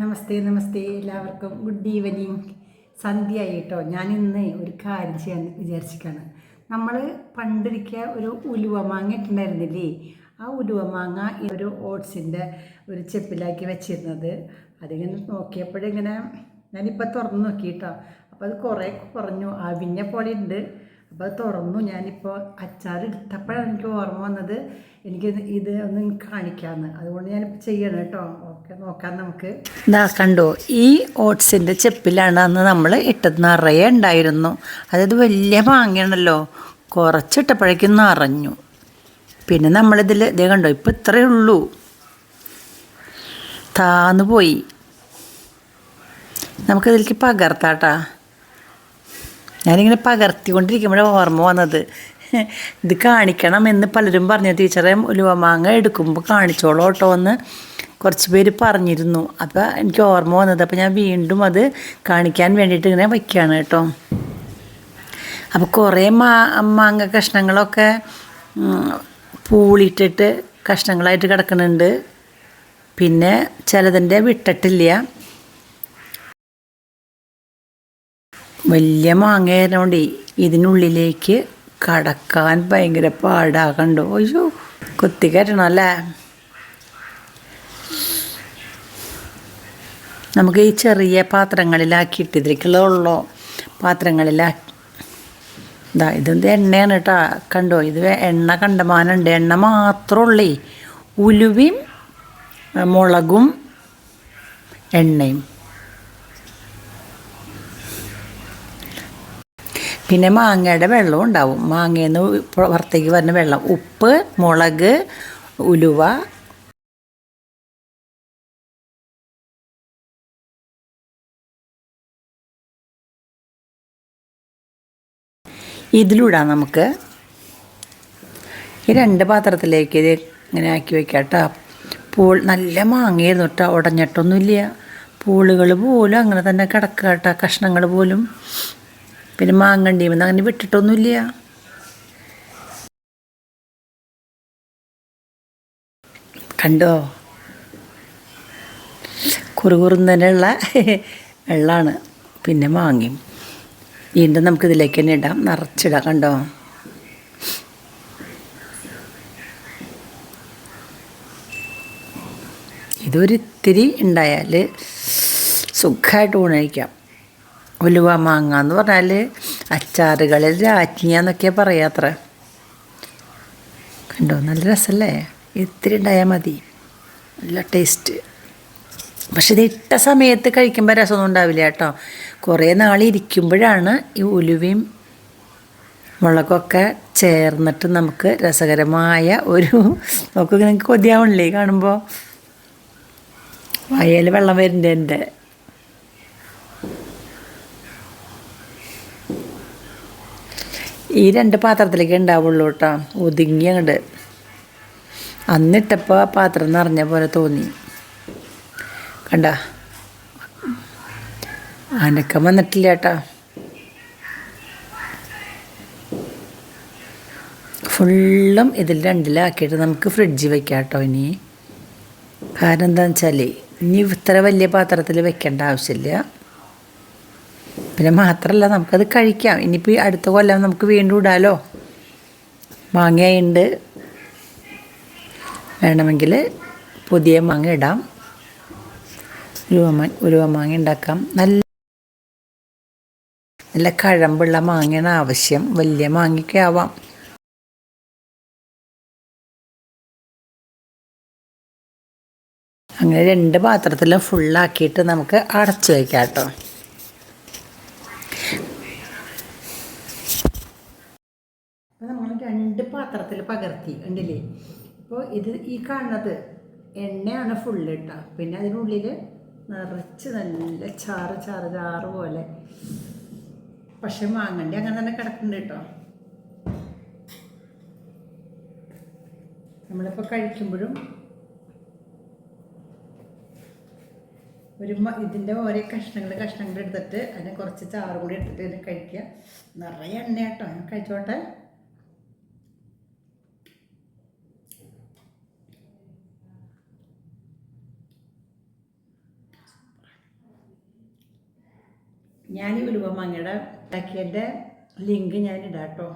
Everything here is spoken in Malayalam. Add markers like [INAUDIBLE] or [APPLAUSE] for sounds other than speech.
നമസ്തേ നമസ്തേ എല്ലാവർക്കും. ഗുഡ് ഈവനിങ് സന്ധ്യയായിട്ടോ ഞാൻ ഇന്ന് ഒരു കാര്യം ചെയ്യാൻ വിചാരിച്ചിരിക്കുകയാണ്. നമ്മൾ പണ്ടിരിക്കുക ഒരു ഉലുവ മാങ്ങ ഇട്ടുണ്ടായിരുന്നില്ലേ? ആ ഉലുവ മാങ്ങ ഒരു ഓട്സിന്റെ ഒരു ചെപ്പിലാക്കി വെച്ചിരുന്നത്. അതിങ്ങനെ നോക്കിയപ്പോഴിങ്ങനെ ഞാനിപ്പോൾ തുറന്ന് നോക്കി കേട്ടോ അപ്പോൾ അത് കുറേ കുറഞ്ഞു. അവിഞ്ഞ പോലെ ഉണ്ട്. അപ്പോൾ തുറന്നു. ഞാനിപ്പോൾ അച്ചാർ എടുത്തപ്പോഴാണ് എനിക്ക് ഓർമ്മ വന്നത്. എനിക്ക് ഇത് ഒന്ന് കാണിക്കാമെന്ന് അതുകൊണ്ട് ഞാനിപ്പോൾ ചെയ്യണം കേട്ടോ. ഓക്കെ നോക്കാം നമുക്ക്. ഇതാ കണ്ടോ ഈ ഓട്സിന്റെ ചെപ്പിലാണ് അന്ന് നമ്മൾ ഇട്ടത്. നിറയെ ഉണ്ടായിരുന്നു. അതായത് വലിയ മാങ്ങയാണല്ലോ. കുറച്ചിട്ടപ്പോഴേക്കും നിറഞ്ഞു. പിന്നെ നമ്മളിതിൽ ഇതേ കണ്ടോ ഇപ്പം ഇത്രയേ ഉള്ളൂ. താന്നു പോയി. നമുക്കിതിലേക്ക് പകർത്താട്ടാ. ഞാനിങ്ങനെ പകർത്തിക്കൊണ്ടിരിക്കുമ്പോഴാണ് ഓർമ്മ വന്നത്. ഇത് കാണിക്കണം എന്ന് പലരും പറഞ്ഞു. ടീച്ചറെ ഉലുവ മാങ്ങ എടുക്കുമ്പോൾ കാണിച്ചോളൂ കേട്ടോ എന്ന് കുറച്ച് പേര് പറഞ്ഞിരുന്നു. അപ്പോൾ എനിക്ക് ഓർമ്മ വന്നത്. അപ്പോൾ ഞാൻ വീണ്ടും അത് കാണിക്കാൻ വേണ്ടിയിട്ട് ഇങ്ങനെ വയ്ക്കുകയാണ് കേട്ടോ. അപ്പോൾ കുറേ മാ മാങ്ങ കഷ്ണങ്ങളൊക്കെ പൂളിട്ടിട്ട് കഷ്ണങ്ങളായിട്ട് കിടക്കുന്നുണ്ട്. പിന്നെ ചിലതിന്റെ വിട്ടിട്ടില്ല. വലിയ മാങ്ങയായതുകൊണ്ട് ഇതിനുള്ളിലേക്ക് കടക്കാൻ ഭയങ്കര പാടാകണ്ടോ? അയ്യോ കുത്തി അല്ലേ നമുക്ക് ഈ ചെറിയ പാത്രങ്ങളിലാക്കിയിട്ട് ഇതിലേക്കുള്ള പാത്രങ്ങളിലാക്കി ഇതാ ഇതെന്ത് എണ്ണയാണ് കേട്ടോ? കണ്ടോ ഇത് എണ്ണ കണ്ടമാനുണ്ട്. എണ്ണ മാത്രമുള്ളേ ഉലുവയും മുളകും എണ്ണയും. പിന്നെ മാങ്ങയുടെ വെള്ളവും ഉണ്ടാവും. മാങ്ങയിൽ നിന്ന് പുറത്തേക്ക് വരുന്ന വെള്ളം. ഉപ്പ് മുളക് ഉലുവ. ഇതിലൂടാം നമുക്ക് ഈ രണ്ട് പാത്രത്തിലേക്ക് ഇത് ഇങ്ങനെ ആക്കി വെക്കാം കേട്ടോ. പൂൾ നല്ല മാങ്ങയായിരുന്നു കേട്ടോ. ഉടഞ്ഞിട്ടൊന്നുമില്ല. പൂളുകൾ പോലും അങ്ങനെ തന്നെ കിടക്കുക കേട്ടോ. കഷ്ണങ്ങൾ പോലും. പിന്നെ മാങ്ങണ്ടിയുമെന്ന് അങ്ങനെ വിട്ടിട്ടൊന്നുമില്ല. കണ്ടോ? കുറുകുറുന്നതിനുള്ള വെള്ളമാണ് പിന്നെ മാങ്ങയും. വീണ്ടും നമുക്കിതിലേക്ക് തന്നെ ഇടാം. നിറച്ചിടാം കണ്ടോ? ഇതൊരിത്തിരി ഉണ്ടായാൽ സുഖമായിട്ട് ഊണ് കഴിക്കാം. ഉലുവ മാങ്ങ എന്ന് പറഞ്ഞാൽ അച്ചാറുകളിൽ രാജ്ഞി എന്നൊക്കെ പറയാത്ര കണ്ടോ? നല്ല രസമല്ലേ ഇത്തിരി ഉണ്ടായാൽ മതി. നല്ല ടേസ്റ്റ് പക്ഷെ ഇത് ഇട്ട സമയത്ത് കഴിക്കുമ്പോൾ രസമൊന്നും ഉണ്ടാവില്ല കേട്ടോ. കുറേ നാൾ ഇരിക്കുമ്പോഴാണ് ഈ ഉലുവയും മുളകൊക്കെ ചേർന്നിട്ട് നമുക്ക് രസകരമായ ഒരു [LAUGHS] നമുക്ക് നിങ്ങൾക്ക് കൊതിയാവണില്ലേ കാണുമ്പോൾ വയൽ വെള്ളം വരുന്നുണ്ട് എന്റെ. ഈ രണ്ട് പാത്രത്തിലേക്ക് ഉണ്ടാവുള്ളൂ കേട്ടോ. ഒതുങ്ങി അങ്ങോട്ട് അന്നിട്ടപ്പോൾ പാത്രം നിറഞ്ഞ പോലെ തോന്നി. കണ്ട? അനക്കം വന്നിട്ടില്ല കേട്ടോ. ഫുള്ളും ഇതിൽ രണ്ടിലാക്കിയിട്ട് നമുക്ക് ഫ്രിഡ്ജിൽ വെക്കാം കേട്ടോ ഇനി. കാരണം എന്താണെന്ന് വെച്ചാൽ ഇനി ഇത്ര വലിയ പാത്രത്തിൽ വെക്കേണ്ട ആവശ്യമില്ല. പിന്നെ മാത്രമല്ല നമുക്കത് കഴിക്കാം. ഇനിയിപ്പോൾ അടുത്ത കൊല്ലം നമുക്ക് വീണ്ടും ഇടാലോ? മാങ്ങയുണ്ട്. വേണമെങ്കിൽ പുതിയ മാങ്ങ ഇടാം. ഉരുവ മാ ഉരുവ മാങ്ങ ഉണ്ടാക്കാം. നല്ല നല്ല കഴമ്പുള്ള മാങ്ങയാണ് ആവശ്യം. വലിയ മാങ്ങയ്ക്ക് ആവാം. അങ്ങനെ രണ്ട് പാത്രത്തിലും ഫുള്ളാക്കിയിട്ട് നമുക്ക് അടച്ചു വയ്ക്കാം കേട്ടോ. അപ്പോൾ നമ്മൾ രണ്ട് പാത്രത്തിൽ പകർത്തി ഉണ്ടല്ലേ ഇപ്പോൾ ഇത് ഈ കാണുന്നത് എണ്ണയാണ് ഫുള്ള് ഇട്ടാ. പിന്നെ അതിനുള്ളിൽ നിറച്ച് നല്ല ചാറ് ചാറ് ചാറ് പോലെ. പക്ഷെ മാങ്ങണ്ടി അങ്ങനെ തന്നെ കിടക്കുന്നുണ്ട് കേട്ടോ. നമ്മളിപ്പോൾ കഴിക്കുമ്പോഴും ഒരു ഇതിന്റെ ഓരോ കഷ്ണങ്ങൾ കഷ്ണങ്ങൾ എടുത്തിട്ട് അതിനെ കുറച്ച് ചാറ് കൂടി എടുത്തിട്ട് ഇതിനെ കഴിക്കുക. നിറയെ എണ്ണ കേട്ടോ കഴിച്ചോട്ടെ. ഞാൻ ഉലുവ മാങ്ങയുടെ ഉണ്ടാക്കിയതിന്റെ ലിങ്ക് ഞാൻ ഇടാം കേട്ടോ